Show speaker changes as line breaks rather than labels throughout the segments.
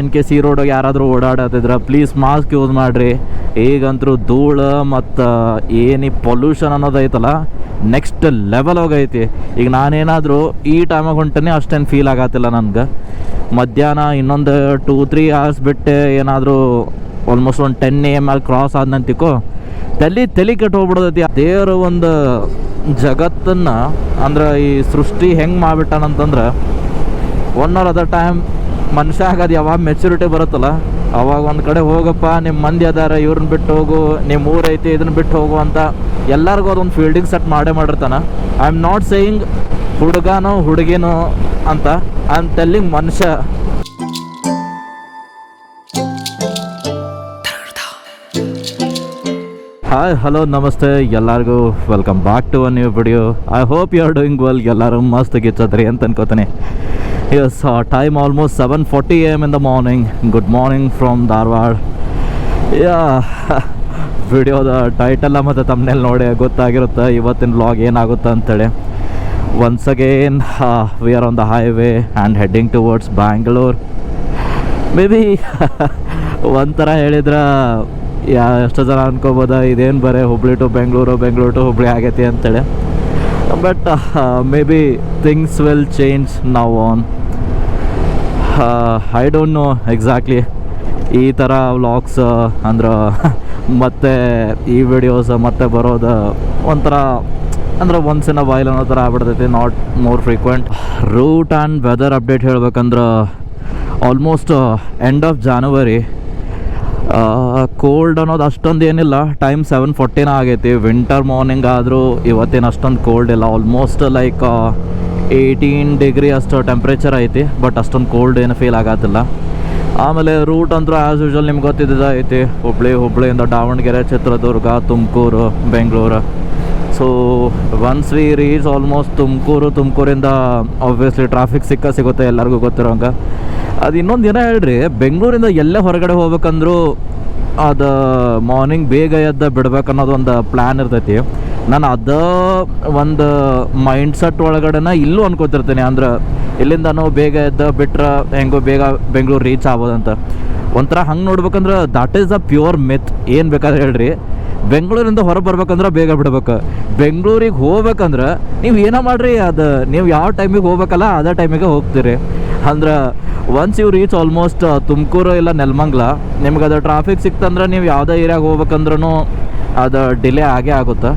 In case ಈ road ಯಾರಾದರೂ ಓಡಾಡತ್ತಿದ್ರ please mask use ಮಾಡಿರಿ. ಈಗಂತೂ ಧೂಳು ಮತ್ತು ಏನು ಪೊಲ್ಯೂಷನ್ ಅನ್ನೋದೈತಲ್ಲ ನೆಕ್ಸ್ಟ್ ಲೆವೆಲ್ ಹೋಗೈತಿ ಈಗ ನಾನೇನಾದರೂ ಈ ಟೈಮಾಗ ಹೊಂಟೇನೆ ಅಷ್ಟೇನು ಫೀಲ್ ಆಗತ್ತಿಲ್ಲ ನನಗೆ. ಮಧ್ಯಾಹ್ನ ಇನ್ನೊಂದು ಟೂ ತ್ರೀ ಅವರ್ಸ್ ಬಿಟ್ಟು ಏನಾದರೂ ಆಲ್ಮೋಸ್ಟ್ ಒಂದು ಟೆನ್ ಎಂ ಎಲ್ ಕ್ರಾಸ್ ಆದ್ನಂತಿಕೋ ತಲೆ ತಲೆ ಕೆಟ್ಟು ಹೋಗ್ಬಿಡ್ತೈತಿ. ದೇವರ ಒಂದು ಜಗತ್ತನ್ನು ಅಂದ್ರೆ ಈ ಸೃಷ್ಟಿ ಹೆಂಗೆ ಮಾಡ್ಬಿಟ್ಟಾನಂತಂದ್ರೆ ಒನ್ ಆರ್ ಅದರ್ ಟೈಮ್ ಮನುಷ್ಯ ಆಗೋದು, ಯಾವಾಗ ಮೆಚುರಿಟಿ ಬರುತ್ತಲ್ಲ, ಅವಾಗ ಒಂದು ಕಡೆ ಹೋಗಪ್ಪ ನಿಮ್ಮ ಮಂದಿ ಅದಾರ ಇವ್ರನ್ನ ಬಿಟ್ಟು ಹೋಗು ನಿಮ್ಮ ಊರೈತಿ ಇದನ್ನ ಬಿಟ್ಟು ಹೋಗು ಅಂತ ಎಲ್ಲರಿಗೂ ಅದೊಂದು ಫೀಲ್ಡಿಂಗ್ ಸೆಟ್ ಮಾಡೇ ಮಾಡಿರ್ತಾನೆ. ಐ ಆಮ್ ನಾಟ್ ಸೇಯಿಂಗ್ ಹುಡುಗನೋ ಹುಡುಗಿನೋ ಅಂತ ಐ ಆಮ್ ಟೆಲ್ಲಿಂಗ್ ಮನುಷ್ಯ. ಹಾಯ್ ಹಲೋ ನಮಸ್ತೆ, ಎಲ್ಲರಿಗೂ welcome back to a new video I hope you are doing well ಎಲ್ಲರೂ ಮಸ್ತ್ ಗಿಚ್ಚದ್ರಿ ಅಂತ ಅನ್ಕೋತೀನಿ. Time almost seven forty A M in the morning good morning from Dharwad yeah ವಿಡಿಯೋದ ಟೈಟಲ್ಲ ಮತ್ತು ತಮ್ಮನೇಲಿ ನೋಡಿ ಗೊತ್ತಾಗಿರುತ್ತೆ. ಇವತ್ತಿನ ವ್ಲಾಗ್ ಏನಾಗುತ್ತೆ ಅಂತೇಳಿ. Once again we are on the highway and heading towards Bangalore maybe ಒಂಥರ ಹೇಳಿದ್ರೆ, ಯಾ, ಎಷ್ಟೋ ಜನ ಅನ್ಕೋಬೋದ, ಇದೇನು ಬರೀ ಹುಬ್ಳಿ ಟು ಬೆಂಗಳೂರು ಬೆಂಗಳೂರು ಟು ಹುಬ್ಳಿ ಆಗೈತಿ ಅಂತೇಳಿ. But maybe things will change ನಾವು on I don't know exactly ಈ ಥರ ವ್ಲಾಗ್ಸ್ ಅಂದ್ರೆ ಮತ್ತೆ ಈ ವಿಡಿಯೋಸ್ ಮತ್ತೆ ಬರೋದು ಒಂಥರ, ಅಂದ್ರೆ ಒನ್ಸ್ ಇನ್ ಅ ವೈಲ್ ಅನ್ನೋ ಥರ ಆಗ್ಬಿಡ್ತೈತಿ not more frequent route and weather update ಹೇಳ್ಬೇಕಂದ್ರೆ almost end of January cold ಅನ್ನೋದು ಅಷ್ಟೊಂದು ಏನಿಲ್ಲ ಟೈಮ್ ಸೆವೆನ್ ಫೋರ್ಟಿನ ಆಗೈತಿ. ವಿಂಟರ್ ಮಾರ್ನಿಂಗ್ ಆದರೂ ಇವತ್ತೇನು ಅಷ್ಟೊಂದು ಕೋಲ್ಡ್ ಇಲ್ಲ ಆಲ್ಮೋಸ್ಟ್ ಲೈಕ್ ಏಯ್ಟೀನ್ ಡಿಗ್ರಿ ಅಷ್ಟು ಟೆಂಪ್ರೇಚರ್ ಐತಿ ಬಟ್ ಅಷ್ಟೊಂದು ಕೋಲ್ಡ್ ಏನು ಫೀಲ್ ಆಗತ್ತಿಲ್ಲ ಆಮೇಲೆ ರೂಟ್ ಅಂದ್ರೆ ಆ್ಯಸ್ ಯೂಶಲ್ ನಿಮ್ಗೆ ಗೊತ್ತಿದ್ದ ಐತಿ, Hubli, ಹುಬ್ಳಿಯಿಂದ Davanagere, Chitradurga, Tumakuru, Bengaluru. So once we reach almost Tumakuru, ತುಮಕೂರಿಂದ obviously traffic ಸಿಕ್ಕ ಸಿಗುತ್ತೆ ಎಲ್ಲರಿಗೂ ಗೊತ್ತಿರೋಂಗೆ. ಅದು ಇನ್ನೊಂದು ದಿನ ಹೇಳ್ರಿ, ಬೆಂಗಳೂರಿಂದ ಎಲ್ಲೇ ಹೊರಗಡೆ ಹೋಗ್ಬೇಕಂದ್ರೂ ಅದು ಮಾರ್ನಿಂಗ್ ಬೇಗ ಎದ್ದ ಬಿಡ್ಬೇಕನ್ನೋದು ಒಂದು ಪ್ಲ್ಯಾನ್ ಇರ್ತೈತಿ. ನಾನು ಅದ ಒಂದು ಮೈಂಡ್ ಸೆಟ್ ಒಳಗಡೆನ ಇಲ್ಲೂ ಅನ್ಕೋತಿರ್ತೀನಿ. ಅಂದ್ರೆ ಇಲ್ಲಿಂದನೂ ಬೇಗ ಎದ್ದ ಬಿಟ್ರೆ ಹೆಂಗೋ ಬೇಗ ಬೆಂಗಳೂರು ರೀಚ್ ಆಗ್ಬೋದಂತ. ಒಂಥರ ಹಂಗೆ ನೋಡ್ಬೇಕಂದ್ರೆ that is a pure meth ಏನು ಬೇಕಾದ್ರೆ ಹೇಳ್ರಿ. ಬೆಂಗಳೂರಿಂದ ಹೊರಗೆ ಬರ್ಬೇಕಂದ್ರೆ ಬೇಗ ಬಿಡ್ಬೇಕು. ಬೆಂಗಳೂರಿಗೆ ಹೋಗ್ಬೇಕಂದ್ರೆ ನೀವು ಏನೋ ಮಾಡ್ರಿ, ಅದು ನೀವು ಯಾವ ಟೈಮಿಗೆ ಹೋಗ್ಬೇಕಲ್ಲ ಅದೇ ಟೈಮಿಗೆ ಹೋಗ್ತೀರಿ. ಅಂದ್ರೆ once you reach almost Tumakuru ಇಲ್ಲ ನೆಲಮಂಗ್ಲ ನಿಮ್ಗೆ ಅದು ಟ್ರಾಫಿಕ್ ಸಿಕ್ತಂದ್ರೆ ನೀವು ಯಾವುದೇ ಏರಿಯಾಗೆ ಹೋಗ್ಬೇಕಂದ್ರೂ ಅದು ಡಿಲೇ ಆಗೇ ಆಗುತ್ತೆ.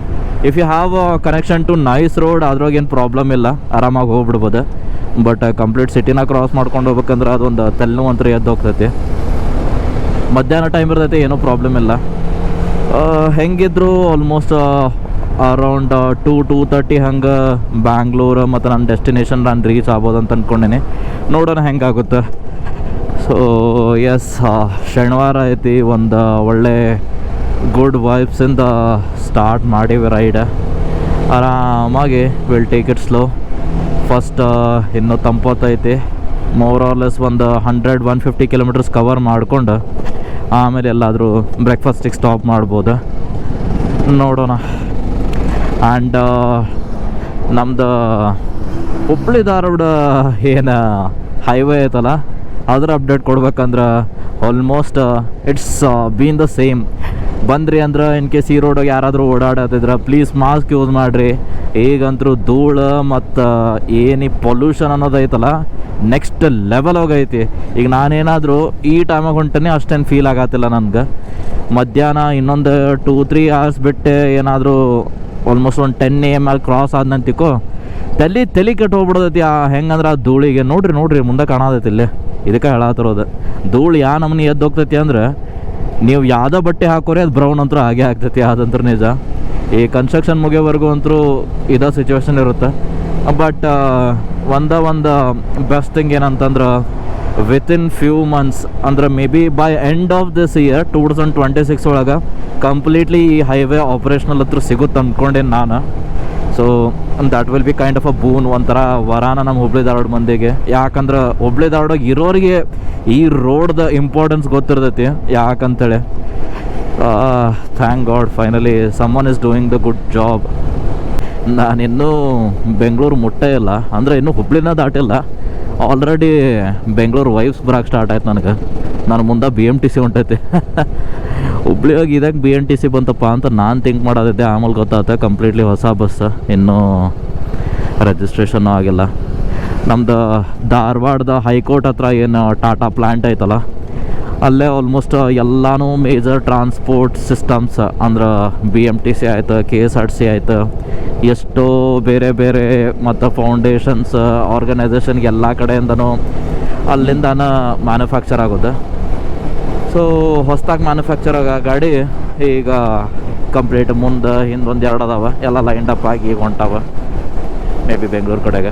If you have connection to NICE road ಅದ್ರಾಗೇನು problem ಇಲ್ಲ. ಆರಾಮಾಗಿ ಹೋಗ್ಬಿಡ್ಬೋದು. ಬಟ್ ಕಂಪ್ಲೀಟ್ ಸಿಟಿನ ಕ್ರಾಸ್ ಮಾಡ್ಕೊಂಡು ಹೋಗ್ಬೇಕಂದ್ರೆ ಅದೊಂದು ತಲೆನೋವು ಅಂತ ಎದ್ದು ಹೋಗ್ತೈತಿ. ಮಧ್ಯಾಹ್ನ ಟೈಮ್ ಇರ್ತೈತಿ, ಏನೂ ಪ್ರಾಬ್ಲಮ್ ಇಲ್ಲ. ಹೆಂಗಿದ್ರು almost around two two thirty ಹಂಗೆ ಬ್ಯಾಂಗ್ಳೂರು ಮತ್ತು ನನ್ನ ಡೆಸ್ಟಿನೇಷನ್ ನಾನು ರೀಚ್ ಆಗ್ಬೋದು ಅಂತ ಅಂದ್ಕೊಂಡೇನೆ ನೋಡೋಣ ಹೆಂಗಾಗುತ್ತೆ. ಸೊ ಎಸ್ ಶನಿವಾರ ಐತಿ, ಒಂದು ಒಳ್ಳೆ ಗುಡ್ ವೈಬ್ಸಿಂದ ಸ್ಟಾರ್ಟ್ ಮಾಡೀವಿ ರೈಡ್ ಆರಾಮಾಗಿ will take it slow first ಇನ್ನೂ ತಂಪೊತ್ತೈತಿ. ಮೋರ್ ಆರ್ಲೆಸ್ ಒಂದು hundred one fifty kilometres cover ಮಾಡಿಕೊಂಡು ಆಮೇಲೆ ಎಲ್ಲಾದರೂ ಬ್ರೇಕ್ಫಾಸ್ಟಿಗೆ ಸ್ಟಾಪ್ ಮಾಡ್ಬೋದು. ನೋಡೋಣ. ಆ್ಯಂಡ್ ನಮ್ಮದು ಹುಬ್ಳಿ ಧಾರವಾಡ ಏನು ಹೈವೇ ಐತಲ್ಲ, ಅದರ ಅಪ್ಡೇಟ್ ಕೊಡ್ಬೇಕಂದ್ರೆ almost it's been the same ಬಂದ್ರಿ ಅಂದ್ರೆ ಇನ್ ಕೇಸ್ ಈ ರೋಡಾಗ ಯಾರಾದರೂ ಓಡಾಡತ್ತಿದ್ರೆ ಪ್ಲೀಸ್ ಮಾಸ್ಕ್ ಯೂಸ್ ಮಾಡಿರಿ. ಈಗಂತರೂ ಧೂಳು ಮತ್ತು ಏನು ಪೊಲ್ಯೂಷನ್ ಅನ್ನೋದೈತಲ್ಲ ನೆಕ್ಸ್ಟ್ ಲೆವೆಲ್ ಹೋಗೈತಿ ಈಗ ನಾನೇನಾದರೂ ಈ ಟೈಮಾಗ ಹೊಂಟೇನೆ ಅಷ್ಟೇನು ಫೀಲ್ ಆಗತ್ತಿಲ್ಲ ನನಗೆ. ಮಧ್ಯಾಹ್ನ ಇನ್ನೊಂದು ಟೂ ತ್ರೀ ಅವರ್ಸ್ ಬಿಟ್ಟು ಏನಾದರೂ ಆಲ್ಮೋಸ್ಟ್ ಒಂದು ten A M L cross ಆದ್ನಂತಿಕೋ ತಲೆ ತಲೆ ಕೆಟ್ಟು ಹೋಗ್ಬಿಡ್ತೈತಿ ಆ ಹೆಂಗಂದ್ರೆ ಆ ಧೂಳಿಗೆ. ನೋಡ್ರಿ ನೋಡ್ರಿ, ಮುಂದೆ ಕಾಣತೈತಿ ಇಲ್ಲಿ. ಇದಕ್ಕೆ ಹೇಳತ್ತಿರೋದು ಧೂಳು ಯಾವ ನಮೂನಿ ಎದ್ದು ಹೋಗ್ತೈತಿ ಅಂದ್ರೆ ನೀವು ಯಾವುದೋ ಬಟ್ಟೆ ಹಾಕೋರಿ ಅದು ಬ್ರೌನ್ ಅಂತೂ ಹಾಗೆ ಆಗ್ತೈತಿ ಅದಂತೂ ನಿಜ. ಈ ಕನ್ಸ್ಟ್ರಕ್ಷನ್ ಮುಗಿಯೋವರೆಗೂ ಅಂತೂ ಇದೇ ಸಿಚುವೇಶನ್ ಇರುತ್ತೆ. ಬಟ್ ಒಂದ ಒಂದು ಬೆಸ್ಟ್ ಥಿಂಗ್ ಏನಂತಂದ್ರೆ ವಿತಿನ್ ಫ್ಯೂ ಮಂತ್ಸ್ ಅಂದ್ರೆ maybe by end of this year two thousand twenty six ಒಳಗೆ ಕಂಪ್ಲೀಟ್ಲಿ ಈ ಹೈವೇ ಆಪ್ರೇಷನಲ್ ಹತ್ರ ಸಿಗುತ್ತೆ ಅಂದ್ಕೊಂಡೇನು ನಾನು. So that will be kind of a boon ಒಂಥರ ವರಾನ ನಮ್ಮ ಹುಬ್ಳಿ ಧಾರವಾಡ ಮಂದಿಗೆ. ಯಾಕಂದ್ರೆ ಹುಬ್ಳಿ ಧಾರವಾಡ ಇರೋರಿಗೆ ಈ ರೋಡ್ದ ಇಂಪಾರ್ಟೆನ್ಸ್ ಗೊತ್ತಿರ್ತೈತಿ, ಯಾಕಂತೇಳಿ. Thank god finally someone is doing the good job ನಾನಿನ್ನೂ Bengaluru ಮುಟ್ಟೇ ಇಲ್ಲ, ಅಂದರೆ ಇನ್ನೂ ಹುಬ್ಳಿನ ದಾಟಿಲ್ಲ. ಆಲ್ರೆಡಿ ಬೆಂಗಳೂರು ವೈಫ್ಸ್ ಬರಕ್ಕೆ ಸ್ಟಾರ್ಟ್ ಆಯ್ತು ನನಗೆ. ನಾನು ಮುಂದೆ ಬಿ ಎಂ ಟಿ ಸಿ ಹೊಂಟೈತಿ ಹುಬ್ಳಿಯಾಗ ಇದಾಗ ಬಿ ಎನ್ ಟಿ ಸಿ ಬಂತಪ್ಪ ಅಂತ ನಾನು ಥಿಂಕ್ ಮಾಡೋದಿದ್ದೆ. ಆಮೇಲೆ ಗೊತ್ತಾಗುತ್ತೆ ಕಂಪ್ಲೀಟ್ಲಿ ಹೊಸ ಬಸ್ ಇನ್ನೂ ರಿಜಿಸ್ಟ್ರೇಷನ್ನು ಆಗಿಲ್ಲ. ನಮ್ಮದು ಧಾರವಾಡದ ಹೈಕೋರ್ಟ್ ಹತ್ರ ಏನು ಟಾಟಾ ಪ್ಲ್ಯಾಂಟ್ ಐತಲ್ಲ, ಅಲ್ಲೇ ಆಲ್ಮೋಸ್ಟ್ ಎಲ್ಲಾನು ಮೇಜರ್ ಟ್ರಾನ್ಸ್ಪೋರ್ಟ್ ಸಿಸ್ಟಮ್ಸ್ ಅಂದ್ರೆ ಬಿ ಎಂ ಟಿ ಸಿ ಆಯ್ತು ಕೆ ಎಸ್ ಆರ್ ಸಿ ಆಯ್ತು, ಎಷ್ಟೋ ಬೇರೆ ಬೇರೆ ಮತ್ತು ಫೌಂಡೇಶನ್ಸ್ ಆರ್ಗನೈಸೇಷನ್ಗೆ ಎಲ್ಲ ಕಡೆಯಿಂದನೂ ಅಲ್ಲಿಂದನ ಮ್ಯಾನುಫ್ಯಾಕ್ಚರ್ ಆಗೋದು. ಸೊ ಹೊಸ್ದಾಗಿ ಮ್ಯಾನುಫ್ಯಾಕ್ಚರ್ ಆಗೋ ಗಾಡಿ, ಈಗ ಕಂಪ್ಲೀಟ್ ಮುಂದೆ ಹಿಂದೊಂದು ಎರಡು ಅದಾವ. ಎಲ್ಲ ಲೈನ್ ಅಪ್ ಆಗಿ ಹೊಂಟಾವ. ಮೇ ಬಿ ಬೆಂಗ್ಳೂರು ಕಡೆಗೆ.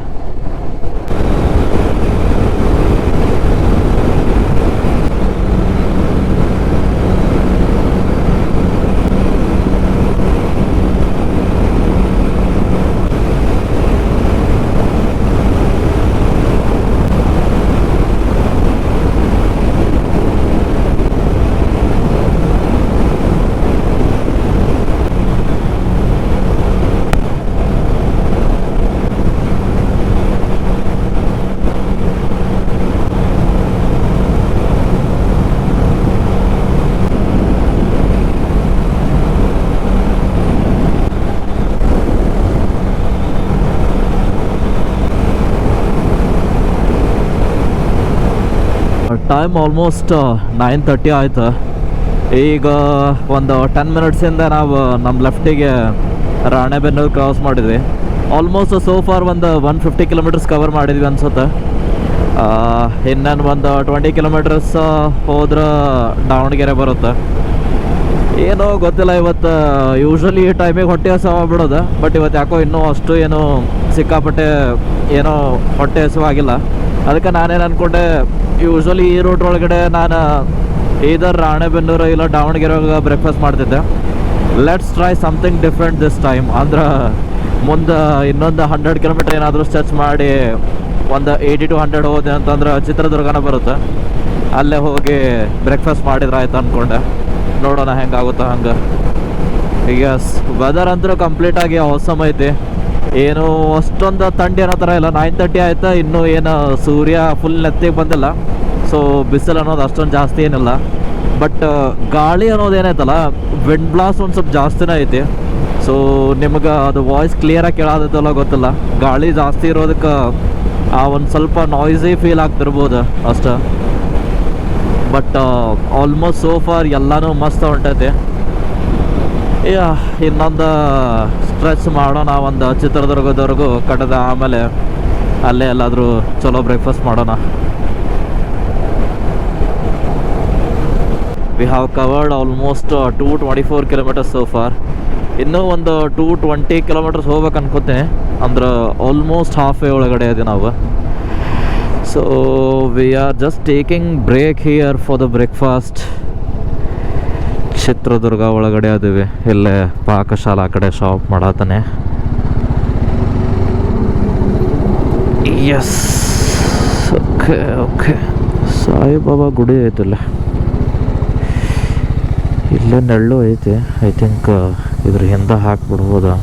ಟೈಮ್ ಆಲ್ಮೋಸ್ಟ್ ನೈನ್ ತರ್ಟಿ ಆಯಿತು. ಈಗ ಒಂದು ಟೆನ್ ಮಿನಿಟ್ಸಿಂದ ನಾವು ನಮ್ಮ ಲೆಫ್ಟಿಗೆ ರಾಣೆಬೆನ್ನೂರು ಕ್ರಾಸ್ ಮಾಡಿದ್ವಿ. ಆಲ್ಮೋಸ್ಟ್ ಸೋ ಫಾರ್ ಒಂದು ಒನ್ ಫಿಫ್ಟಿ ಕಿಲೋಮೀಟರ್ಸ್ ಕವರ್ ಮಾಡಿದ್ವಿ ಅನ್ಸುತ್ತೆ. ಇನ್ನೇನು ಒಂದು ಟ್ವೆಂಟಿ ಕಿಲೋಮೀಟರ್ಸ್ ಹೋದ್ರೆ ದಾವಣಗೆರೆ ಬರುತ್ತೆ. ಏನೋ ಗೊತ್ತಿಲ್ಲ ಇವತ್ತು ಯೂಶ್ವಲಿ ಈ ಟೈಮಿಗೆ ಹೊಟ್ಟೆ ಆಗ್ಬಿಡೋದು ಬಟ್ ಇವತ್ತು ಯಾಕೋ ಇನ್ನೂ ಅಷ್ಟು ಏನು ಸಿಕ್ಕಾಪಟ್ಟೆ ಏನೋ ಹೊಟ್ಟೆ ಹಸಿವಾಗಿಲ್ಲ ಅದಕ್ಕೆ ನಾನೇನು ಅಂದ್ಕೊಂಡೆ ಯೂಶ್ವಲಿ ಈ ರೂಟ್ ಒಳಗಡೆ ನಾನು ಈದರ್ ರಾಣೆಬೆನ್ನೂರು ಇಲ್ಲ ದಾವಣಗೆರೆ ಬ್ರೇಕ್ಫಾಸ್ಟ್ ಮಾಡ್ತಿದ್ದೆ. Let's try something different this time ಅಂದ್ರೆ ಮುಂದೆ ಇನ್ನೊಂದು ಹಂಡ್ರೆಡ್ ಕಿಲೋಮೀಟರ್ ಏನಾದರೂ ಸ್ಟ್ರೆಚ್ ಮಾಡಿ ಒಂದು ಏಯ್ಟಿ ಟು ಹಂಡ್ರೆಡ್ ಹೋದೆ ಅಂತಂದ್ರೆ ಚಿತ್ರದುರ್ಗನ ಬರುತ್ತೆ. ಅಲ್ಲೇ ಹೋಗಿ ಬ್ರೇಕ್ಫಾಸ್ಟ್ ಮಾಡಿದ್ರೆ ಆಯ್ತು ಅಂದ್ಕೊಂಡೆ ನೋಡೋಣ ಹೆಂಗಾಗುತ್ತೆ ಹಂಗೆ. ಈಗ ವೆದರ್ ಅಂತೂ ಕಂಪ್ಲೀಟಾಗಿ ಅವಸಮ್ ಐತಿ. ಏನು, ಅಷ್ಟೊಂದು ಥಂಡಿ ಅನ್ನೋ ಥರ ಇಲ್ಲ. ನೈನ್ ತರ್ಟಿ ಆಯ್ತಾ, ಇನ್ನೂ ಏನು, ಸೂರ್ಯ ಫುಲ್ ನೆತ್ತಿಗೆ ಬಂದಿಲ್ಲ. ಸೊ ಬಿಸಿಲು ಅನ್ನೋದು ಅಷ್ಟೊಂದು ಜಾಸ್ತಿ ಏನಿಲ್ಲ. ಬಟ್ ಗಾಳಿ ಅನ್ನೋದು ಏನೈತಲ್ಲ ವಿಂಡ್ ಬ್ಲಾಸ್ಟ್ ಒಂದು ಸ್ವಲ್ಪ ಜಾಸ್ತಿನೇ ಐತಿ. ಸೊ ನಿಮ್ಗೆ ಅದು ವಾಯ್ಸ್ ಕ್ಲಿಯರಾಗಿ ಕೇಳೋದಲ್ಲ ಗೊತ್ತಿಲ್ಲ. ಗಾಳಿ ಜಾಸ್ತಿ ಇರೋದಕ್ಕೆ, ಆ ಒಂದು ಸ್ವಲ್ಪ ನಾಯ್ಸಿ ಫೀಲ್ ಆಗ್ತಿರ್ಬೋದು ಅಷ್ಟ. ಬಟ್ ಆಲ್ಮೋಸ್ಟ್ ಸೋ ಫಾರ್ ಎಲ್ಲನೂ ಮಸ್ತ್ ಹೊಂಟೈತಿ. ಇನ್ನೊಂದು ಸ್ಟ್ರೆಚ್ ಮಾಡೋಣ ಒಂದು ಚಿತ್ರದುರ್ಗದವರೆಗೂ ಕಟ್ಟದ ಆಮೇಲೆ ಅಲ್ಲೇ ಎಲ್ಲಾದರೂ ಚಲೋ ಬ್ರೇಕ್ಫಾಸ್ಟ್ ಮಾಡೋಣ. We have covered almost two twenty four kilometres so far ಇನ್ನೂ ಒಂದು ಟೂ ಟ್ವೆಂಟಿ ಕಿಲೋಮೀಟರ್ಸ್ ಹೋಗ್ಬೇಕು ಅನ್ಕೋತೀನಿ. ಅಂದ್ರೆ ಆಲ್ಮೋಸ್ಟ್ ಹಾಫ್ ವೇ ಒಳಗಡೆ ಇದೆ ನಾವು. So we are just taking break here for the breakfast Chitradurga ಒಳಗಡೆ ಅದೀವಿ. ಇಲ್ಲೇ ಪಾಕಶಾಲಾ ಕಡೆ ಶಾಪ್ ಮಾಡತ್ತಾನೆ ಎಸ್ ಓಕೆ ಓಕೆ ಸಾಯಿಬಾಬಾ ಗುಡಿ ಐತಲ್ಲ. ಇಲ್ಲೇ ನೆಳ್ಳು ಐತೆ. ಐ ಥಿಂಕ್ ಇದ್ರ ಹಿಂದೆ ಹಾಕ್ಬಿಡ್ಬೋದಾ.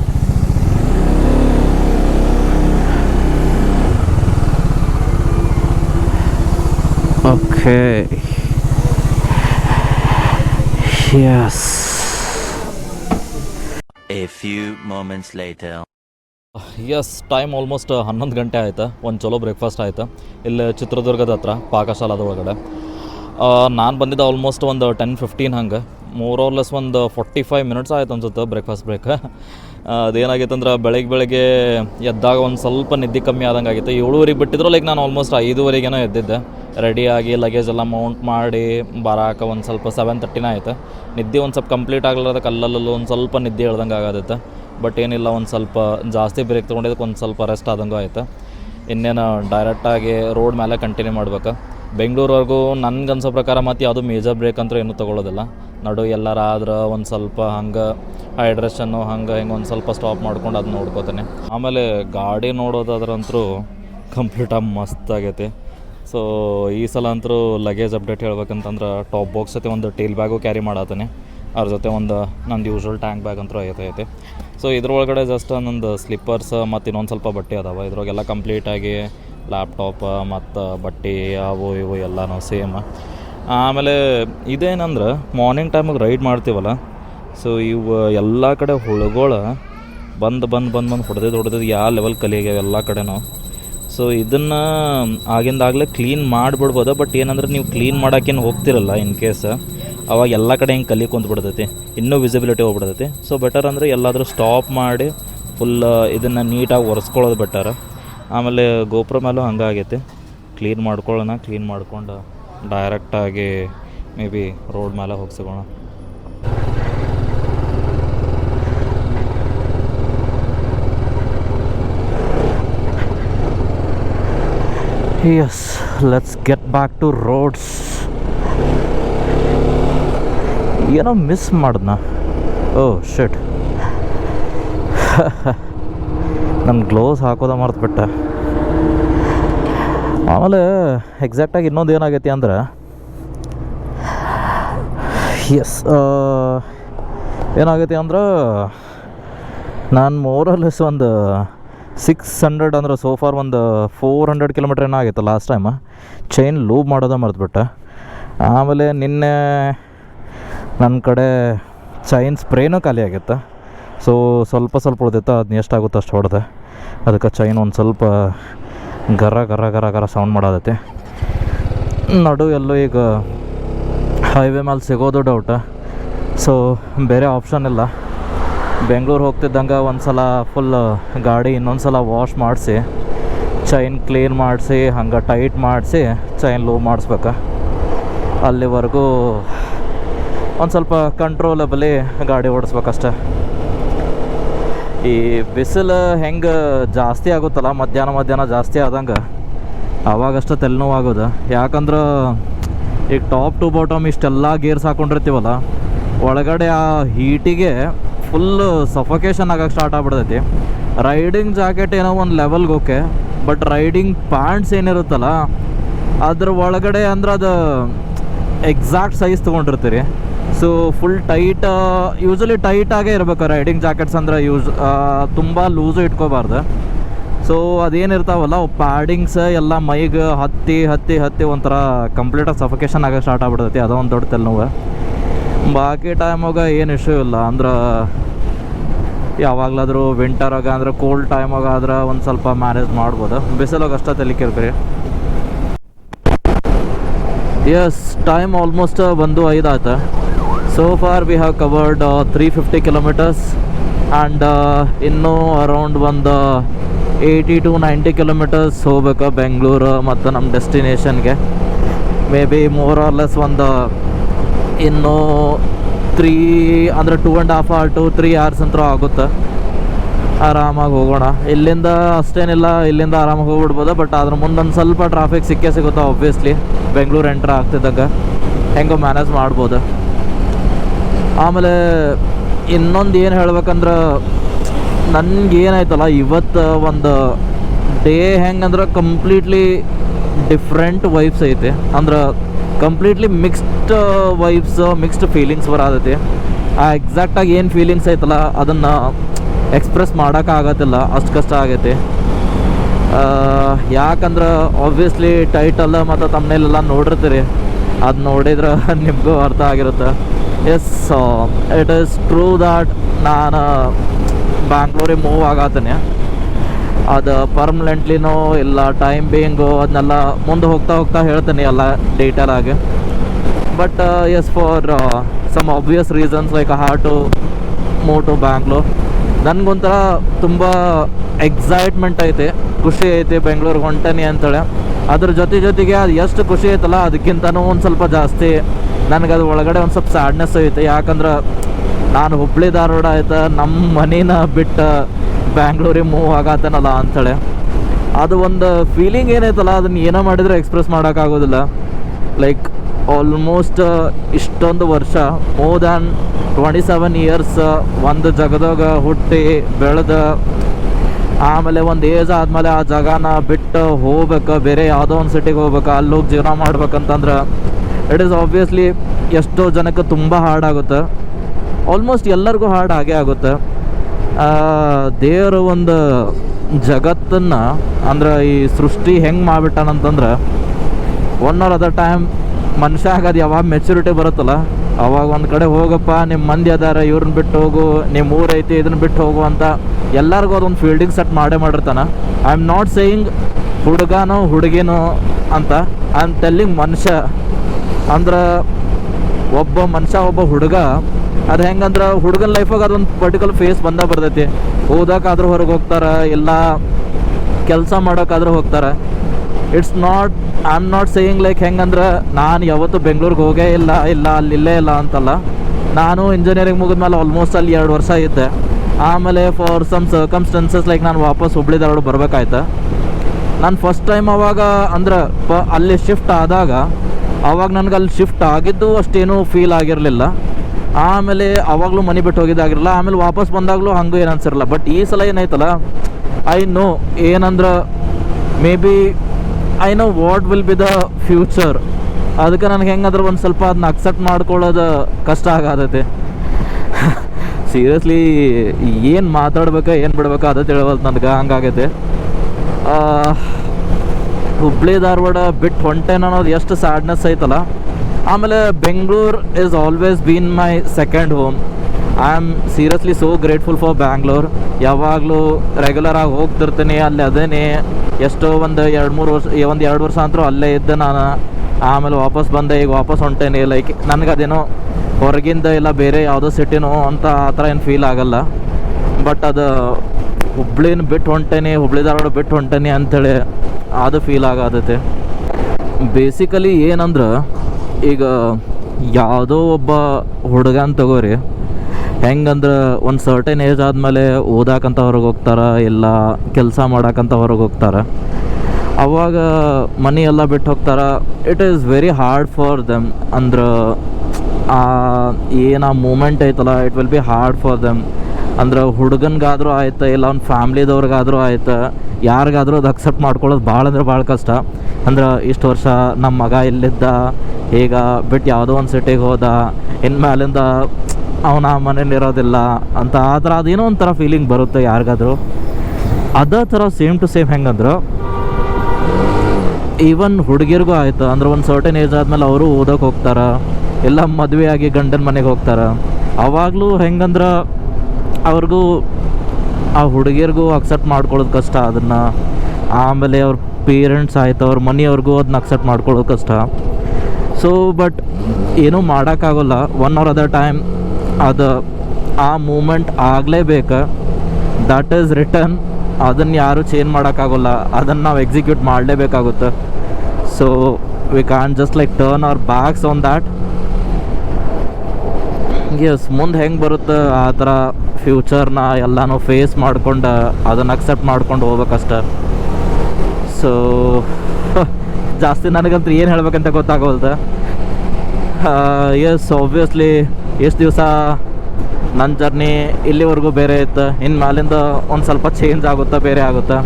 Okay yes
A few moments later.
Yes time almost ಹನ್ನೊಂದು ಗಂಟೆ ಆಯ್ತು? ಒಂದು ಚಲೋ ಬ್ರೇಕ್ಫಾಸ್ಟ್ ಆಯ್ತು? ಇಲ್ಲಿ ಚಿತ್ರದುರ್ಗದ ಹತ್ರ ಪಾಕಶಾಲಾದ ಒಳಗಡೆ. ನಾನು ಬಂದಿದ್ದೆ ಆಲ್ಮೋಸ್ಟ್ ಒಂದು ಟೆನ್ ಫಿಫ್ಟೀನ್ ಹಂಗೆ. ಮೋರ್ ಲೆಸ್ ಒಂದು ಫೋರ್ಟಿ ಫೈವ್ ಮಿನಿಟ್ಸ್ ಆಯ್ತು ಅನ್ಸುತ್ತೆ ಬ್ರೇಕ್ಫಾಸ್ಟ್ ಬ್ರೇಕ್ ಅದೇನಾಗಿತ್ತು ಅಂದ್ರೆ ಬೆಳಗ್ಗೆ ಬೆಳಗ್ಗೆ ಎದ್ದಾಗ ಒಂದು ಸ್ವಲ್ಪ ನಿದ್ದೆ ಕಮ್ಮಿ ಆದಂಗೆ ಆಗಿತ್ತು ಏಳುವರೆಗೆ ಬಿಟ್ಟಿದ್ರು ಲೈಕ್ ನಾನು ಆಲ್ಮೋಸ್ಟ್ ಐದುವರೆಗೇನೋ ಎದ್ದಿದ್ದೆ. ರೆಡಿಯಾಗಿ ಲಗೇಜ್ ಎಲ್ಲ ಮೌಂಟ್ ಮಾಡಿ ಬರಾಕ ಒಂದು ಸ್ವಲ್ಪ ಸೆವೆನ್ ತರ್ಟಿನ ಆಯ್ತು. ನಿದ್ದೆ ಒಂದು ಸ್ವಲ್ಪ ಕಂಪ್ಲೀಟ್ ಆಗ್ಲಾರದ ಅಲ್ಲಲ್ಲೂ ಒಂದು ಸ್ವಲ್ಪ ನಿದ್ದೆ ಹೇಳ್ದಂಗೆ ಆಗೋದೈತೆ ಬಟ್ ಏನಿಲ್ಲ, ಒಂದು ಸ್ವಲ್ಪ ಜಾಸ್ತಿ ಬ್ರೇಕ್ ತೊಗೊಂಡಿದ್ದಕ್ಕೆ ಒಂದು ಸ್ವಲ್ಪ ರೆಸ್ಟ್ ಆದಂಗೂ ಆಯ್ತು. ಇನ್ನೇನು ಡೈರೆಕ್ಟಾಗಿ ರೋಡ್ ಮೇಲೆ ಕಂಟಿನ್ಯೂ ಮಾಡ್ಬೇಕು. ಬೆಂಗಳೂರವರೆಗೂ ನನಗೆ ಅನ್ಸೋ ಪ್ರಕಾರ ಮತ್ತು ಯಾವುದು ಮೇಜರ್ ಬ್ರೇಕ್ ಅಂತೂ ಏನೂ ತೊಗೊಳೋದಿಲ್ಲ ನಡು ಎಲ್ಲಾರ ಆದ್ರೆ ಒಂದು ಸ್ವಲ್ಪ ಹಂಗೆ ಹೈಡ್ರೇಷನ್ನು ಹಂಗೆ ಹಿಂಗೆ ಒಂದು ಸ್ವಲ್ಪ ಸ್ಟಾಪ್ ಮಾಡ್ಕೊಂಡು ಅದು ನೋಡ್ಕೋತೇನೆ. ಆಮೇಲೆ ಗಾಡಿ ನೋಡೋದಾದ್ರಂತೂ ಕಂಪ್ಲೀಟಾಗಿ ಮಸ್ತ್ ಆಗೈತಿ. ಸೊ ಈ ಸಲ ಅಂತೂ ಲಗೇಜ್ ಅಪ್ಡೇಟ್ ಹೇಳ್ಬೇಕಂತಂದ್ರೆ ಟಾಪ್ ಬಾಕ್ಸ್ ಜೊತೆ ಒಂದು ಟೇಲ್ ಬ್ಯಾಗು ಕ್ಯಾರಿ ಮಾಡತ್ತೇನೆ ಅದ್ರ ಜೊತೆ ಒಂದು ನಂದು ಯೂಶ್ವಲ್ ಟ್ಯಾಂಕ್ ಬ್ಯಾಗ್ ಅಂತೂ ಐತೆ ಸೊ ಸೊ ಇದ್ರೊಳಗಡೆ ಜಸ್ಟ್ ನಂದು ಸ್ಲಿಪ್ಪರ್ಸ್ ಮತ್ತು ಇನ್ನೊಂದು ಸ್ವಲ್ಪ ಬಟ್ಟೆ ಅದಾವೆ. ಇದ್ರೊಳಗೆಲ್ಲ ಕಂಪ್ಲೀಟಾಗಿ ಲ್ಯಾಪ್ಟಾಪ ಮತ್ತು ಬಟ್ಟೆ ಅವು ಇವು ಎಲ್ಲನೂ ಸೇಮ್ ಆಮೇಲೆ ಇದೇನಂದ್ರೆ ಮಾರ್ನಿಂಗ್ ಟೈಮಿಗೆ ರೈಡ್ ಮಾಡ್ತೀವಲ್ಲ ಸೊ ಇವು ಎಲ್ಲ ಕಡೆ ಹುಳುಗಳು ಬಂದು ಬಂದು ಬಂದು ಬಂದು ಹೊಡೆದಿದ್ದು ಹೊಡೆದಿದ್ದು ಯಾವ ಲೆವೆಲ್ ಕಲಿಯಾಗ್ಯಾವ ಎಲ್ಲ ಕಡೆನೂ. ಸೊ ಇದನ್ನು ಆಗಿಂದಾಗಲೇ ಕ್ಲೀನ್ ಮಾಡಿಬಿಡ್ಬೋದು ಬಟ್ ಏನಂದ್ರೆ ನೀವು ಕ್ಲೀನ್ ಮಾಡೋಕ್ಕೇನು ಹೋಗ್ತಿರಲ್ಲ ಇನ್ ಕೇಸ್ ಅವಾಗ ಎಲ್ಲ ಕಡೆ ಹಿಂಗೆ ಕಲಿ ಕುಂತ್ಬಿಡ್ತೈತಿ ಇನ್ನೂ ವಿಸಿಬಿಲಿಟಿ ಹೋಗ್ಬಿಡ್ತೈತಿ. ಸೊ ಬೆಟರ್ ಅಂದರೆ ಎಲ್ಲಾದರೂ ಸ್ಟಾಪ್ ಮಾಡಿ ಫುಲ್ ಇದನ್ನು ನೀಟಾಗಿ ಒರೆಸ್ಕೊಳ್ಳೋದು ಬೆಟರ್ ಆಮೇಲೆ ಗೋಪುರ ಮೇಲೂ ಹಂಗೆ ಕ್ಲೀನ್ ಮಾಡ್ಕೊಳ್ಳೋಣ ಕ್ಲೀನ್ ಮಾಡ್ಕೊಂಡು ಡೈರೆಕ್ಟಾಗಿ ಮೇ ಬಿ ರೋಡ್ ಮೇಲೆ ಹೋಗಿ ಸಿಗೋಣ yes let's get back to roads ಏನೋ ಮಿಸ್ ಮಾಡ್ದನ. ಓ ಶೆಟ್ ನನ್ನ ಗ್ಲೋವ್ಸ್ ಹಾಕೋದ ಮರ್ತುಬಿಟ್ಟೆ. ಆಮೇಲೆ ಎಕ್ಸಾಕ್ಟಾಗಿ ಇನ್ನೊಂದು ಏನಾಗೈತಿ ಅಂದ್ರೆ ಎಸ್ ಏನಾಗೈತಿ ಅಂದ್ರೆ, ನಾನು ಮೋರಲೆಸ್ ಒಂದು ಸಿಕ್ಸ್ ಹಂಡ್ರೆಡ್ ಅಂದ್ರೆ ಸೋಫಾರ್ ಒಂದು ಫೋರ್ ಹಂಡ್ರೆಡ್ ಕಿಲೋಮೀಟ್ರ್ ಏನೋ ಲಾಸ್ಟ್ ಟೈಮ್ ಚೈನ್ ಲೂಬ್ ಮಾಡೋದ ಮರೆತುಬಿಟ್ಟೆ. ಆಮೇಲೆ ನಿನ್ನೆ ನನ್ನ ಕಡೆ ಚೈನ್ ಸ್ಪ್ರೇನೂ ಖಾಲಿ ಆಗಿತ್ತು. ಸೊ ಸ್ವಲ್ಪ ಸ್ವಲ್ಪ ಉಳಿದಿತ್ತು ಅದನ್ನ ಎಷ್ಟಾಗುತ್ತೆ ಅಷ್ಟು ಹೊಡೆದೆ. ಅದಕ್ಕೆ ಚೈನ್ ಒಂದು ಸ್ವಲ್ಪ ಗರ ಗರ ಗರ ಗರ ಸೌಂಡ್ ಮಾಡದೈತಿ ನಡು ಎಲ್ಲೂ ಈಗ ಹೈವೇ ಮೇಲೆ ಸಿಗೋದು ಡೌಟ ಸೊ ಬೇರೆ ಆಪ್ಷನ್ ಇಲ್ಲ. ಬೆಂಗಳೂರು ಹೋಗ್ತಿದ್ದಂಗೆ ಒಂದು ಸಲ ಫುಲ್ ಗಾಡಿ ಇನ್ನೊಂದು ಸಲ ವಾಶ್ ಮಾಡಿಸಿ ಚೈನ್ ಕ್ಲೀನ್ ಮಾಡಿಸಿ, ಹಂಗೆ ಟೈಟ್ ಮಾಡಿಸಿ ಚೈನ್ ಲೂ ಮಾಡಿಸ್ಬೇಕು. ಅಲ್ಲಿವರೆಗೂ ಒಂದು ಸ್ವಲ್ಪ ಕಂಟ್ರೋಲಬಲಿ ಗಾಡಿ ಓಡಿಸ್ಬೇಕಷ್ಟೆ. ಈ ಬಿಸಿಲು ಹೆಂಗೆ ಜಾಸ್ತಿ ಆಗುತ್ತಲ್ಲ, ಮಧ್ಯಾಹ್ನ ಮಧ್ಯಾಹ್ನ ಜಾಸ್ತಿ ಆದಂಗೆ ಆವಾಗಷ್ಟು ತಲೆನೋವು ಆಗೋದು ಯಾಕಂದ್ರೆ ಈಗ ಟಾಪ್ ಟು ಬಾಟಮ್ ಇಷ್ಟೆಲ್ಲ ಗೇರ್ಸ್ ಹಾಕೊಂಡಿರ್ತೀವಲ್ಲ, ಒಳಗಡೆ ಆ ಹೀಟಿಗೆ ಫುಲ್ ಸಫೊಕೇಶನ್ ಆಗಕ್ಕೆ ಸ್ಟಾರ್ಟ್ ಆಗ್ಬಿಡ್ತೈತಿ. ರೈಡಿಂಗ್ ಜಾಕೆಟ್ ಏನೋ ಒಂದು ಲೆವೆಲ್ಗೆ ಓಕೆ, ಬಟ್ ರೈಡಿಂಗ್ ಪ್ಯಾಂಟ್ಸ್ ಏನಿರುತ್ತಲ್ಲ, ಅದ್ರ ಒಳಗಡೆ ಅಂದ್ರೆ ಅದು ಎಕ್ಸಾಕ್ಟ್ ಸೈಜ್ ತೊಗೊಂಡಿರ್ತೀರಿ. ಸೊ ಫುಲ್ ಟೈಟ್ ಯೂಸಲಿ ಟೈಟಾಗೇ ಇರ್ಬೇಕು ರೈಡಿಂಗ್ ಜಾಕೆಟ್ಸ್ ಅಂದ್ರೆ ಯೂಸ್ ತುಂಬ ಲೂಸು ಇಟ್ಕೋಬಾರ್ದು. ಸೊ ಅದೇನಿರ್ತಾವಲ್ಲ ಪ್ಯಾಡಿಂಗ್ಸ್ ಎಲ್ಲ ಮೈಗೆ ಹತ್ತಿ ಹತ್ತಿ ಹತ್ತಿ ಒಂಥರ ಕಂಪ್ಲೀಟಾಗಿ ಸಫಕೇಶನ್ ಆಗೋಕೆ ಸ್ಟಾರ್ಟ್ ಆಗ್ಬಿಡ್ತೈತಿ. ಅದೋ ಒಂದು ದೊಡ್ಡ ತಲೆನೋವು. ಬಾಕಿ ಟೈಮಾಗ ಏನು ಇಶ್ಯೂ ಇಲ್ಲ. ಅಂದ್ರೆ, ಯಾವಾಗಲಾದರೂ ವಿಂಟರಾಗ ಅಂದ್ರೆ ಕೋಲ್ಡ್ ಟೈಮಾಗ ಆದ್ರೆ ಒಂದು ಸ್ವಲ್ಪ ಮ್ಯಾನೇಜ್ ಮಾಡ್ಬೋದು. ಬಿಸಿಲಾಗ ಅಷ್ಟೇ ತಲೆ ಕಿರ್ಕಿರಿ. ಎಸ್ ಟೈಮ್ ಆಲ್ಮೋಸ್ಟ್ ಬಂದು ಐದು so far we have covered three fifty kilometres and ಇನ್ನೂ ಅರೌಂಡ್ ಒಂದು ಏಯ್ಟಿ ಟು ನೈಂಟಿ ಕಿಲೋಮೀಟರ್ಸ್ ಹೋಗ್ಬೇಕು ಬೆಂಗಳೂರು ಮತ್ತು ನಮ್ಮ ಡೆಸ್ಟಿನೇಷನ್ಗೆ maybe more or less ಒಂದು, ಇನ್ನೂ ತ್ರೀ ಅಂದರೆ two and half or to three hours ಅಂತೂ ಆಗುತ್ತೆ. ಆರಾಮಾಗಿ ಹೋಗೋಣ. ಇಲ್ಲಿಂದ ಅಷ್ಟೇನಿಲ್ಲ, ಇಲ್ಲಿಂದ ಆರಾಮಾಗಿ ಹೋಗ್ಬಿಡ್ಬೋದು ಬಟ್ ಅದ್ರ ಮುಂದೊಂದು ಸ್ವಲ್ಪ ಟ್ರಾಫಿಕ್ ಸಿಕ್ಕೇ ಸಿಗುತ್ತೆ ಆಬ್ವಿಯಸ್ಲಿ ಬೆಂಗಳೂರು ಎಂಟ್ರ್ ಆಗ್ತಿದ್ದಾಗ. ಹೆಂಗೋ ಮ್ಯಾನೇಜ್ ಮಾಡ್ಬೋದು. ಆಮೇಲೆ ಇನ್ನೊಂದು ಏನು ಹೇಳ್ಬೇಕಂದ್ರೆ ನನಗೇನಾಯ್ತಲ್ಲ ಇವತ್ತು ಒಂದು ಡೇ ಹೆಂಗಂದ್ರೆ ಕಂಪ್ಲೀಟ್ಲಿ ಡಿಫ್ರೆಂಟ್ ವೈಬ್ಸ್ ಐತೆ. ಅಂದ್ರೆ completely mixed vibes mixed feelings ಬರತೈತಿ. ಆ ಎಕ್ಸಾಕ್ಟಾಗಿ ಏನು ಫೀಲಿಂಗ್ಸ್ ಐತಲ್ಲ, ಅದನ್ನು ಎಕ್ಸ್ಪ್ರೆಸ್ ಮಾಡೋಕ್ಕಾಗತ್ತಿಲ್ಲ ಅಷ್ಟು ಕಷ್ಟ ಆಗೈತಿ. ಯಾಕಂದ್ರೆ ಆಬ್ವಿಯಸ್ಲಿ ಟೈಟಲ್ ಮತ್ತು ತಮ್ಮನೇಲೆಲ್ಲ ನೋಡಿರ್ತೀರಿ. ಅದು ನೋಡಿದ್ರೆ ನಿಮಗೂ ಅರ್ಥ ಆಗಿರುತ್ತೆ. Yes it is true that ನಾನು ಬ್ಯಾಂಗ್ಳೂರಿಗೆ ಮೂವ್ ಆಗತ್ತೀನಿ ಅದು ಪರ್ಮನೆಂಟ್ಲಿನೋ ಇಲ್ಲ ಟೈಮ್ ಬೀಯಿಂಗು ಅದನ್ನೆಲ್ಲ ಮುಂದೆ ಹೋಗ್ತಾ ಹೋಗ್ತಾ ಹೇಳ್ತೀನಿ ಎಲ್ಲ ಡೀಟೇಲ್ ಆಗಿ. But yes for some obvious reasons like ah to move to Bangalore ನನಗೊಂಥರ ತುಂಬ ಎಕ್ಸೈಟ್ಮೆಂಟ್ ಐತೆ, ಖುಷಿ ಐತೆ ಬೆಂಗಳೂರಿಗೆ ಹೊಂಟನಿ ಅಂತೇಳಿ. ಅದ್ರ ಜೊತೆ ಜೊತೆಗೆ ಅದು ಎಷ್ಟು ಖುಷಿ ಐತಲ್ಲ, ಅದಕ್ಕಿಂತನೂ ಒಂದು ಸ್ವಲ್ಪ ಜಾಸ್ತಿ ನನಗೆ ಅದು ಒಳಗಡೆ ಒಂದು ಸ್ವಲ್ಪ ಸ್ಯಾಡ್ನೆಸ್ ಐತೆ. ಯಾಕಂದ್ರೆ ನಾನು ಹುಬ್ಳಿ ಧಾರವಾಡ ಆಯ್ತು ನಮ್ಮ ಮನೇನ ಬಿಟ್ಟು ಬ್ಯಾಂಗ್ಳೂರಿಗೆ ಮೂವ್ ಆಗತ್ತೇನಲ್ಲ ಅಂಥೇಳಿ ಅದು ಒಂದು ಫೀಲಿಂಗ್ ಏನೈತಲ್ಲ, ಅದನ್ನ ಏನೋ ಮಾಡಿದ್ರೆ ಎಕ್ಸ್ಪ್ರೆಸ್ ಮಾಡೋಕ್ಕಾಗೋದಿಲ್ಲ. ಲೈಕ್ ಆಲ್ಮೋಸ್ಟ್ ಇಷ್ಟೊಂದು ವರ್ಷ more than twenty seven years ಒಂದು ಜಗದಾಗ ಹುಟ್ಟಿ, ಬೆಳೆದ, ಆಮೇಲೆ ಒಂದು ಏಜ್ ಆದಮೇಲೆ ಆ ಜಾಗನ ಬಿಟ್ಟು ಹೋಗ್ಬೇಕು, ಬೇರೆ ಯಾವುದೋ ಒಂದು ಸಿಟಿಗೆ ಹೋಗ್ಬೇಕು ಅಲ್ಲಿ ಹೋಗಿ ಜೀವನ ಮಾಡ್ಬೇಕಂತಂದ್ರೆ ಇಟ್ ಈಸ್ ಆಬ್ವಿಯಸ್ಲಿ ಎಷ್ಟೋ ಜನಕ್ಕೆ ತುಂಬ ಹಾಡಾಗುತ್ತೆ ಆಲ್ಮೋಸ್ಟ್ ಎಲ್ಲರಿಗೂ ಹಾಡು ಆಗೇ ಆಗುತ್ತೆ. ದೇವರ ಒಂದು ಜಗತ್ತನ್ನು ಅಂದ್ರೆ ಈ ಸೃಷ್ಟಿ ಹೆಂಗೆ ಮಾಡಿಬಿಟ್ಟಾನಂತಂದ್ರೆ ಒನ್ ಆರ್ ಅದರ್ ಟೈಮ್ ಮನುಷ್ಯ ಆಗೋದು ಯಾವಾಗ ಮೆಚುರಿಟಿ ಬರುತ್ತಲ್ಲ, ಅವಾಗ ಒಂದು ಕಡೆ ಹೋಗಪ್ಪ ನಿಮ್ಮ ಮಂದಿ ಅದಾರ ಇವ್ರನ್ನ ಬಿಟ್ಟು ಹೋಗು ನಿಮ್ಮ ಊರೈತಿ ಇದನ್ನ ಬಿಟ್ಟು ಹೋಗು ಅಂತ ಎಲ್ಲರಿಗೂ ಅದೊಂದು ಫೀಲ್ಡಿಂಗ್ ಸೆಟ್ ಮಾಡೇ ಮಾಡಿರ್ತಾನೆ. ಐ ಆಮ್ ನಾಟ್ ಸೇಯಿಂಗ್ ಹುಡುಗನೋ ಹುಡುಗಿನೋ ಅಂತ ಐ ಆಮ್ ಟೆಲ್ಲಿಂಗ್ ಮನುಷ್ಯ ಅಂದ್ರೆ ಒಬ್ಬ ಮನುಷ್ಯ, ಒಬ್ಬ ಹುಡುಗ, ಅದು ಹೆಂಗಂದ್ರೆ ಹುಡುಗನ ಲೈಫಾಗ ಅದೊಂದು ಪರ್ಟಿಕ್ಯುಲರ್ ಫೇಸ್ ಬಂದ ಬರ್ತೈತಿ. ಓದೋಕ್ಕಾದ್ರೂ ಹೊರಗೆ ಹೋಗ್ತಾರೆ, ಇಲ್ಲ ಕೆಲಸ ಮಾಡೋಕ್ಕಾದ್ರೂ ಹೋಗ್ತಾರೆ. It's not I am not saying like ಹೆಂಗಂದ್ರೆ ನಾನು ಯಾವತ್ತೂ ಬೆಂಗಳೂರಿಗೆ ಹೋಗೇ ಇಲ್ಲ ಇಲ್ಲ ಅಲ್ಲಿ ಇಲ್ಲೇ ಇಲ್ಲ ಅಂತಲ್ಲ. ನಾನು ಇಂಜಿನಿಯರಿಂಗ್ ಮುಗಿದ ಮೇಲೆ ಆಲ್ಮೋಸ್ಟ್ ಅಲ್ಲಿ ಎರಡು ವರ್ಷ ಇದ್ದೆ ಆಮೇಲೆ ಫಾರ್ ಸಮ್ ಸರ್ಕಮ್ಸ್ಟೆನ್ಸಸ್ ಲೈಕ್ ನಾನು ವಾಪಸ್ ಹುಬ್ಳಿ ಧಾರವಾಡ ಬರ್ಬೇಕಾಯ್ತು. ನಾನು ಫಸ್ಟ್ ಟೈಮ್ ಅವಾಗ ಅಂದ್ರೆ ಅಲ್ಲಿ ಶಿಫ್ಟ್ ಆದಾಗ ಅವಾಗ ನನಗೆ ಅಲ್ಲಿ ಶಿಫ್ಟ್ ಆಗಿದ್ದು ಅಷ್ಟೇನೂ ಫೀಲ್ ಆಗಿರಲಿಲ್ಲ. ಆಮೇಲೆ ಅವಾಗಲೂ ಮನೆ ಬಿಟ್ಟು ಹೋಗಿದ್ದಾಗಿರಲ್ಲ, ಆಮೇಲೆ ವಾಪಸ್ ಬಂದಾಗಲೂ ಹಂಗೂ ಏನು ಅನ್ಸಿರಲ್ಲ ಬಟ್ ಈ ಸಲ ಏನಾಯ್ತಲ್ಲ ಐ ನೋ ಏನಂದ್ರೆ maybe I know what will be the future ಅದಕ್ಕೆ ನನಗೆ ಹೆಂಗಂದ್ರೆ ಒಂದು ಸ್ವಲ್ಪ ಅದನ್ನ ಅಕ್ಸೆಪ್ಟ್ ಮಾಡ್ಕೊಳ್ಳೋದು ಕಷ್ಟ ಆಗತೈತೆ. ಸೀರಿಯಸ್ಲಿ ಏನು ಮಾತಾಡ್ಬೇಕು, ಏನು ಬಿಡ್ಬೇಕು ಅದೇ ತಿಳಿವಲ್ತು ನನಗೆ ಹಂಗಾಗೈತೆ. ಹುಬ್ಳಿ ಧಾರವಾಡ ಬಿಟ್ಟು ಹೊಂಟೇನ ಅನ್ನೋದು ಎಷ್ಟು ಸ್ಯಾಡ್ನೆಸ್ ಐತಲ್ಲ. ಆಮೇಲೆ Bengaluru is always been my second home I am seriously so grateful for Bangalore ಯಾವಾಗಲೂ ರೆಗ್ಯುಲರ್ ಆಗಿ ಹೋಗ್ತಿರ್ತೀನಿ, ಅಲ್ಲಿ ಅದೇನೆ ಎಷ್ಟೋ ಒಂದು ಎರಡು ಮೂರು ವರ್ಷ ಒಂದು ಎರಡು ವರ್ಷ ಅಂತೂ ಅಲ್ಲೇ ಇದ್ದೆ ನಾನು. ಆಮೇಲೆ ವಾಪಸ್ ಬಂದೆ, ಈಗ ವಾಪಸ್ ಹೊಂಟೇನಿ ಲೈಕ್ ನನಗೆ ಅದೇನೋ ಹೊರಗಿಂದ ಇಲ್ಲ ಬೇರೆ ಯಾವುದೋ ಸಿಟಿನೋ ಅಂತ ಆ ಥರ ಏನು ಫೀಲ್ ಆಗಲ್ಲ. ಬಟ್ ಅದು ಹುಬ್ಳಿನ ಬಿಟ್ಟು ಹೊಂಟೇನಿ ಹುಬ್ಳಿ ಧಾರವಾಡ ಬಿಟ್ಟು ಹೊಂಟೇನಿ ಅಂಥೇಳಿ ಅದು ಫೀಲ್ ಆಗತೈತೆ. ಬೇಸಿಕಲಿ ಏನಂದ್ರೆ, ಈಗ ಯಾವುದೋ ಒಬ್ಬ ಹುಡುಗನ ತಗೋರಿ, ಹೆಂಗಂದ್ರೆ ಒಂದು ಸರ್ಟನ್ ಏಜ್ ಆದಮೇಲೆ ಓದಾಕಂತ ಹೊರಗೆ ಹೋಗ್ತಾರೆ, ಇಲ್ಲ ಕೆಲಸ ಮಾಡಕ್ಕಂತ ಹೊರಗೆ ಹೋಗ್ತಾರೆ. ಅವಾಗ ಮನಿ ಎಲ್ಲ ಬಿಟ್ಟು ಹೋಗ್ತಾರೆ it is very hard for them ಅಂದ್ರೆ ಏನು ಆ ಮೂಮೆಂಟ್ ಐತಲ್ಲ it will be hard for them ಅಂದ್ರೆ ಹುಡುಗನ್ಗಾದ್ರೂ ಆಯ್ತು, ಇಲ್ಲ ಅವ್ನ ಫ್ಯಾಮ್ಲಿದವ್ರಿಗಾದ್ರೂ ಆಯ್ತು, ಯಾರಿಗಾದ್ರೂ ಅದು ಅಕ್ಸೆಪ್ಟ್ ಮಾಡ್ಕೊಳ್ಳೋದು ಭಾಳ ಅಂದ್ರೆ ಭಾಳ ಕಷ್ಟ. ಅಂದ್ರೆ ಇಷ್ಟು ವರ್ಷ ನಮ್ಮ ಮಗ ಇಲ್ಲಿದ್ದ, ಈಗ ಬಿಟ್ಟು ಯಾವುದೋ ಒಂದು ಸಿಟಿಗೆ ಹೋದ ಇನ್ಮೇಲಿಂದ ಅವನ ಆ ಮನೇಲಿ ಇರೋದಿಲ್ಲ ಅಂತ ಆದ್ರೆ ಅದೇನೋ ಒಂಥರ ಫೀಲಿಂಗ್ ಬರುತ್ತೆ ಯಾರಿಗಾದ್ರೂ. ಅದೇ ಥರ ಸೇಮ್ ಟು ಸೇಮ್ ಹೆಂಗಂದ್ರೆ ಈವನ್ ಹುಡುಗಿರಿಗೂ ಆಯಿತು, ಅಂದ್ರೆ ಒಂದು ಸರ್ಟನ್ ಏಜ್ ಆದಮೇಲೆ ಅವರು ಓದೋಕೆ ಹೋಗ್ತಾರೆ ಎಲ್ಲ ಮದುವೆಯಾಗಿ ಗಂಡನ ಮನೆಗೆ ಹೋಗ್ತಾರೆ. ಅವಾಗಲೂ ಹೆಂಗಂದ್ರೆ ಅವ್ರಿಗೂ, ಆ ಹುಡುಗಿಯರಿಗೂ ಅಕ್ಸೆಪ್ಟ್ ಮಾಡ್ಕೊಳ್ಳೋದು ಕಷ್ಟ. ಅದನ್ನು ಆಮೇಲೆ ಅವ್ರ ಪೇರೆಂಟ್ಸ್ ಆಯಿತು, ಅವ್ರ ಮನೆಯವ್ರಿಗೂ ಅದನ್ನ ಅಕ್ಸೆಪ್ಟ್ ಮಾಡ್ಕೊಳ್ಳೋದು ಕಷ್ಟ. ಸೊ ಬಟ್ ಏನೂ ಮಾಡೋಕ್ಕಾಗಲ್ಲ. ಒನ್ ಅವರ್ ಅದರ್ ಟೈಮ್ ಅದು ಆ ಮೂಮೆಂಟ್ ಆಗಲೇಬೇಕು. ದಟ್ ಈಸ್ ರಿಟರ್ನ್ ಅದನ್ನು ಯಾರೂ ಚೇಂಜ್ ಮಾಡೋಕ್ಕಾಗಲ್ಲ. ಅದನ್ನು ನಾವು execute ಮಾಡಲೇಬೇಕಾಗುತ್ತೆ. So we can just like turn our backs on that yes ಮುಂದೆ ಹೆಂಗೆ ಬರುತ್ತೆ ಆ ಥರ ಫ್ಯೂಚರ್ನ ಎಲ್ಲನೂ ಫೇಸ್ ಮಾಡ್ಕೊಂಡು ಅದನ್ನು ಅಕ್ಸೆಪ್ಟ್ ಮಾಡ್ಕೊಂಡು ಹೋಗ್ಬೇಕಷ್ಟೆ ಸೊ ಜಾಸ್ತಿ ನನಗಂತೂ ಏನು ಹೇಳ್ಬೇಕಂತ ಗೊತ್ತಾಗೋಲ್ದು. ಎಸ್ ಆಬ್ವಿಯಸ್ಲಿ ಎಷ್ಟು ದಿವಸ ನನ್ನ ಜರ್ನಿ ಇಲ್ಲಿವರೆಗೂ ಬೇರೆ ಇತ್ತು. ಇನ್ನು ಮ್ಯಾಲಿಂದ ಒಂದು ಸ್ವಲ್ಪ ಚೇಂಜ್ ಆಗುತ್ತಾ ಬೇರೆ ಆಗುತ್ತಾ.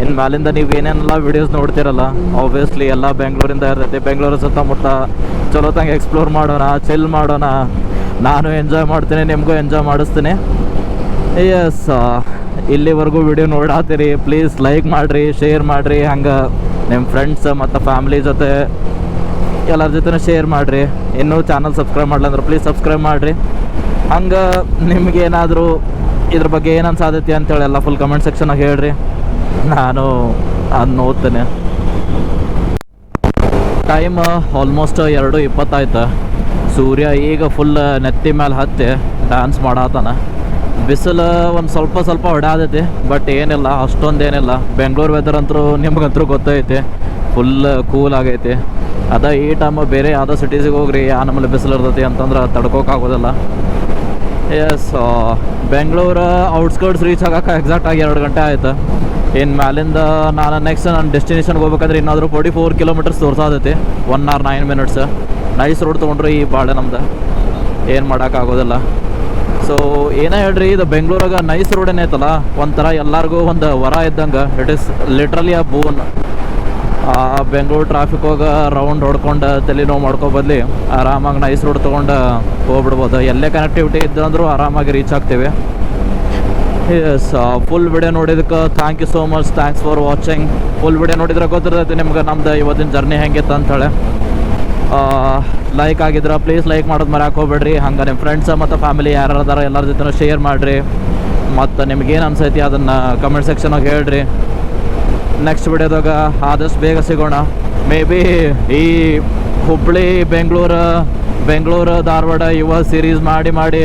ಇನ್ನು ಮ್ಯಾಲಿಂದ ನೀವು ಏನೇನೆಲ್ಲ ವೀಡಿಯೋಸ್ ನೋಡ್ತಿರಲ್ಲ ಆಬ್ವಿಯಸ್ಲಿ ಎಲ್ಲ ಬೆಂಗಳೂರಿಂದ ಇರ್ತೈತಿ. ಬೆಂಗಳೂರು ಸುತ್ತಮುತ್ತ ಚಲೋ ತಂಗೆ ಎಕ್ಸ್ಪ್ಲೋರ್ ಮಾಡೋಣ ಚೆಲ್ ಮಾಡೋಣ. ನಾನು ಎಂಜಾಯ್ ಮಾಡ್ತೀನಿ, ನಿಮಗೂ ಎಂಜಾಯ್ ಮಾಡಿಸ್ತೀನಿ. ಎಸ್ ಇಲ್ಲಿವರೆಗೂ ವಿಡಿಯೋ ನೋಡಾತೀರಿ ಪ್ಲೀಸ್ ಲೈಕ್ ಮಾಡಿರಿ ಶೇರ್ ಮಾಡಿರಿ, ಹಂಗೆ ನಿಮ್ಮ ಫ್ರೆಂಡ್ಸ್ ಮತ್ತು ಫ್ಯಾಮ್ಲಿ ಜೊತೆ ಎಲ್ಲರ ಜೊತೆ ಶೇರ್ ಮಾಡಿರಿ. ಇನ್ನೂ ಚಾನಲ್ ಸಬ್ಸ್ಕ್ರೈಬ್ ಮಾಡಲ್ಲ ಅಂದ್ರೆ ಪ್ಲೀಸ್ ಸಬ್ಸ್ಕ್ರೈಬ್ ಮಾಡಿರಿ. ಹಂಗೆ ನಿಮಗೇನಾದರೂ ಇದ್ರ ಬಗ್ಗೆ ಏನು ಅನ್ಸಾದೈತಿ ಅಂತೇಳಿ ಎಲ್ಲ ಫುಲ್ ಕಮೆಂಟ್ ಸೆಕ್ಷನಾಗ ಹೇಳ್ರಿ. ನಾನು ಅದನ್ನ ಓದ್ತೇನೆ ಟೈಮ್ ಆಲ್ಮೋಸ್ಟ್ ಎರಡು ಇಪ್ಪತ್ತಾಯ್ತು. ಸೂರ್ಯ ಈಗ ಫುಲ್ ನೆತ್ತಿ ಮೇಲೆ ಹತ್ತಿ ಡ್ಯಾನ್ಸ್ ಮಾಡತ್ತಾನ ಬಿಸಿಲು ಒಂದು ಸ್ವಲ್ಪ ಸ್ವಲ್ಪ ಹೊಡಾದೈತಿ ಬಟ್ ಏನಿಲ್ಲ, ಅಷ್ಟೊಂದು ಏನಿಲ್ಲ. ಬೆಂಗಳೂರು ವೆದರ್ ಅಂತೂ ನಿಮ್ಗಂತರೂ ಗೊತ್ತೈತಿ ಫುಲ್ ಕೂಲ್ ಆಗೈತಿ. ಅದ ಈ ಟೈಮ್ ಬೇರೆ ಯಾವುದೋ ಸಿಟೀಸಿಗೆ ಹೋಗ್ರಿ ಆ ನಮ್ಮಲ್ಲಿ ಬಿಸಿಲು ಇರ್ತೈತಿ ಅಂತಂದ್ರೆ ತಡ್ಕೋಕ್ಕಾಗೋದಿಲ್ಲ ಎಸ್ ಬೆಂಗಳೂರು ಔಟ್ಸ್ಕರ್ಟ್ಸ್ ರೀಚ್ ಆಗೋಕೆ ಎಕ್ಸಾಕ್ಟಾಗಿ ಎರಡು ಗಂಟೆ ಆಯ್ತು. ಇನ್ನು ಮ್ಯಾಲಿಂದ ನಾನು ನೆಕ್ಸ್ಟ್ ನನ್ನ ಡೆಸ್ಟಿನೇಷನ್ಗೆ ಹೋಗ್ಬೇಕಂದ್ರೆ ಇನ್ನಾದರೂ forty four kilometres ತೋರ್ಸಾದೈತಿ one or nine minutes nice road ತೊಗೊಂಡ್ರೆ ಈ ಬಾಳೆ ನಮ್ದು. ಏನು ಮಾಡೋಕ್ಕಾಗೋದಿಲ್ಲ ಸೊ ಏನೇ ಹೇಳ್ರಿ, ಇದು ಬೆಂಗಳೂರಾಗ ನೈಸ್ ರೋಡ್ ಐತಲ್ಲ, ಒಂಥರ ಎಲ್ಲರಿಗೂ ಒಂದು ವರ ಇದ್ದಂಗೆ. It is literally a boon ಆ ಬೆಂಗಳೂರು ಟ್ರಾಫಿಕ್ ಹೋಗ ರೌಂಡ್ ಹೊಡ್ಕೊಂಡು ತಲೆ ನೋವು ಮಾಡ್ಕೊ ಬದಲಿ ಆರಾಮಾಗಿ ನೈಸ್ ರೋಡ್ ತೊಗೊಂಡು ಹೋಗ್ಬಿಡ್ಬೋದು. ಎಲ್ಲೇ ಕನೆಕ್ಟಿವಿಟಿ ಇದ್ದಂದ್ರೂ ಆರಾಮಾಗಿ ರೀಚ್ ಆಗ್ತೀವಿ. Yes full video ನೋಡಿದಕ್ಕೆ thank you so much thanks for watching full video ನೋಡಿದ್ರೆ ಗೊತ್ತಿರ್ತೈತಿ ನಿಮ್ಗೆ ನಮ್ದು ಇವತ್ತಿನ ಜರ್ನಿ ಹೆಂಗಿತ್ತು ಅಂತೇಳಿ. ಲೈಕ್ ಆಗಿದ್ರೆ ಪ್ಲೀಸ್ ಲೈಕ್ ಮಾಡೋದು ಮರ್ಯಾಕೆ ಹೋಗ್ಬೇಡ್ರಿ. ಹಂಗೆ ನಿಮ್ಮ ಫ್ರೆಂಡ್ಸ್ ಮತ್ತು ಫ್ಯಾಮಿಲಿ ಯಾರು ಅದಾರ ಎಲ್ಲರ ಜೊತೆ ಶೇರ್ ಮಾಡಿರಿ. ಮತ್ತು ನಿಮ್ಗೇನು ಅನ್ಸೈತಿ ಅದನ್ನು ಕಮೆಂಟ್ ಸೆಕ್ಷನಾಗ ಹೇಳ್ರಿ. ನೆಕ್ಸ್ಟ್ ವಿಡಿಯೋದಾಗ ಆದಷ್ಟು ಬೇಗ ಸಿಗೋಣ. ಮೇ ಬಿ ಈ ಹುಬ್ಬಳ್ಳಿ ಬೆಂಗಳೂರು ಬೆಂಗಳೂರು, ಧಾರವಾಡ, ಇವ ಸೀರೀಸ್ ಮಾಡಿ ಮಾಡಿ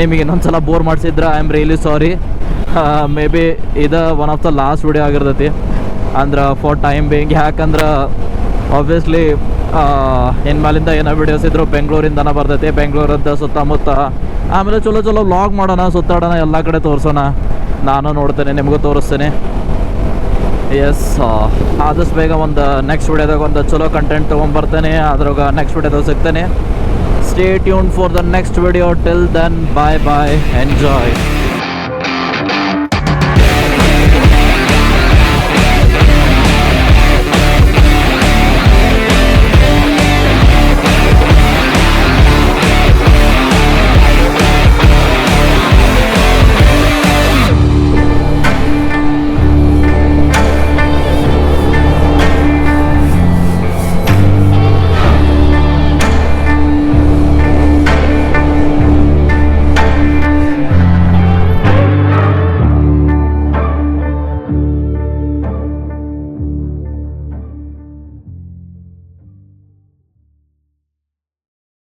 ನಿಮಗೆ ಇನ್ನೊಂದು ಸಲ ಬೋರ್ ಮಾಡಿಸಿದ್ರೆ I am really sorry maybe ಇದು one of the last video ಆಗಿರ್ತೈತಿ. ಅಂದ್ರೆ ಫಾರ್ ಟೈಮ್ ಬೇಂಗ್ ಯಾಕಂದ್ರೆ ಆಬ್ವಿಯಸ್ಲಿ ಇನ್ಮೇಲಿಂದ ಏನೋ ವಿಡಿಯೋಸ್ ಇದ್ರು ಬೆಂಗಳೂರಿಂದನ ಬರ್ತೈತಿ ಬೆಂಗಳೂರದ ಸುತ್ತಮುತ್ತ. ಆಮೇಲೆ ಚಲೋ ಚಲೋ ವ್ಲಾಗ್ ಮಾಡೋಣ, ಸುತ್ತಾಡೋಣ, ಎಲ್ಲ ಕಡೆ ತೋರಿಸೋಣ. ನಾನು ನೋಡ್ತೇನೆ, ನಿಮಗೂ ತೋರಿಸ್ತೇನೆ. ಎಸ್ ಆದಷ್ಟು ಬೇಗ ಒಂದು ನೆಕ್ಸ್ಟ್ ವಿಡಿಯೋದಾಗ ಒಂದು ಚಲೋ ಕಂಟೆಂಟ್ ತೊಗೊಂಬರ್ತೇನೆ. ಅದ್ರಾಗ ನೆಕ್ಸ್ಟ್ ವಿಡಿಯೋದಾಗ ಸಿಗ್ತೇನೆ. Stay tune for the next video till then bye bye enjoy